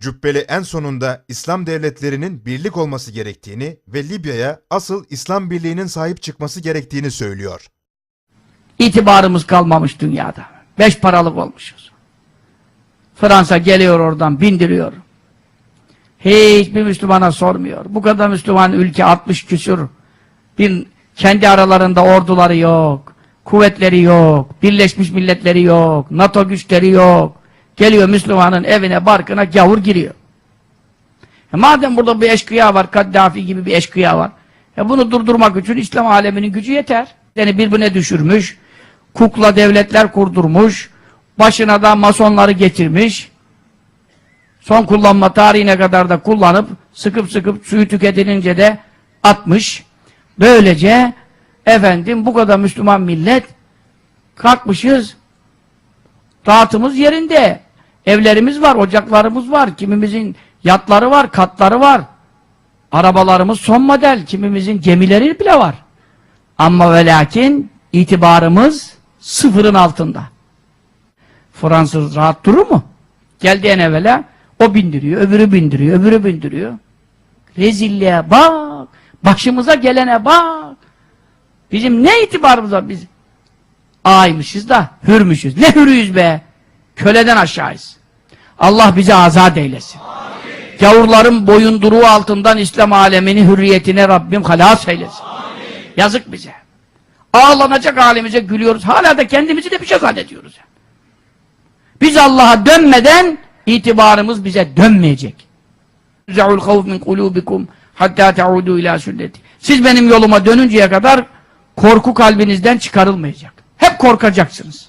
Cübbeli en sonunda İslam devletlerinin birlik olması gerektiğini ve Libya'ya asıl İslam birliğinin sahip çıkması gerektiğini söylüyor. İtibarımız kalmamış dünyada. Beş paralık olmuşuz. Fransa geliyor oradan bindiriyor. Hiçbir Müslümana sormuyor. Bu kadar Müslüman ülke 60 küsur. Bir kendi aralarında orduları yok. Kuvvetleri yok. Birleşmiş milletleri yok. NATO güçleri yok. Geliyor Müslümanın evine, barkına gavur giriyor. E madem burada bir eşkıya var, Kaddafi gibi bir eşkıya var. E bunu durdurmak için İslam aleminin gücü yeter. Yani birbirine düşürmüş, kukla devletler kurdurmuş, başına da masonları getirmiş, son kullanma tarihine kadar da kullanıp, sıkıp sıkıp suyu tüketilince de atmış. Böylece, efendim bu kadar Müslüman millet, kalkmışız, rahatımız yerinde. Evlerimiz var, ocaklarımız var, kimimizin yatları var, katları var. Arabalarımız son model, kimimizin gemileri bile var. Ama ve lakin itibarımız sıfırın altında. Fransız rahat durur mu? Geldi en evvela, o bindiriyor, öbürü bindiriyor, öbürü bindiriyor. Rezilliğe bak, başımıza gelene bak. Bizim ne itibarımız var biz? Ağaymışız da hürmüşüz. Ne hürüyüz be? Köleden aşağıyız. Allah bizi azat eylesin. Gavurların boyunduruğu altından İslam alemini hürriyetine Rabbim halas eylesin. Yazık bize. Ağlanacak halimize gülüyoruz. Hala da kendimizi de bir şey zannediyoruz. Biz Allah'a dönmeden itibarımız bize dönmeyecek. Za'ul havf min kulubikum hatta ta'udu ila sünneti. Siz benim yoluma dönünceye kadar korku kalbinizden çıkarılmayacak. Hep korkacaksınız.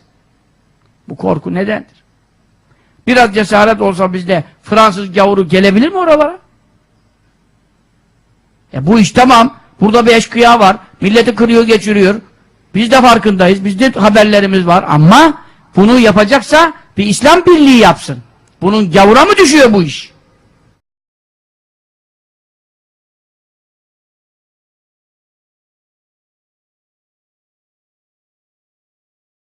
Bu korku nedendir? Biraz cesaret olsa bizde Fransız gavuru gelebilir mi oralara? E bu iş tamam. Burada bir eşkıya var. Milleti kırıyor geçiriyor. Biz de farkındayız. Bizde haberlerimiz var. Ama bunu yapacaksa bir İslam birliği yapsın. Bunun gavura mı düşüyor bu iş?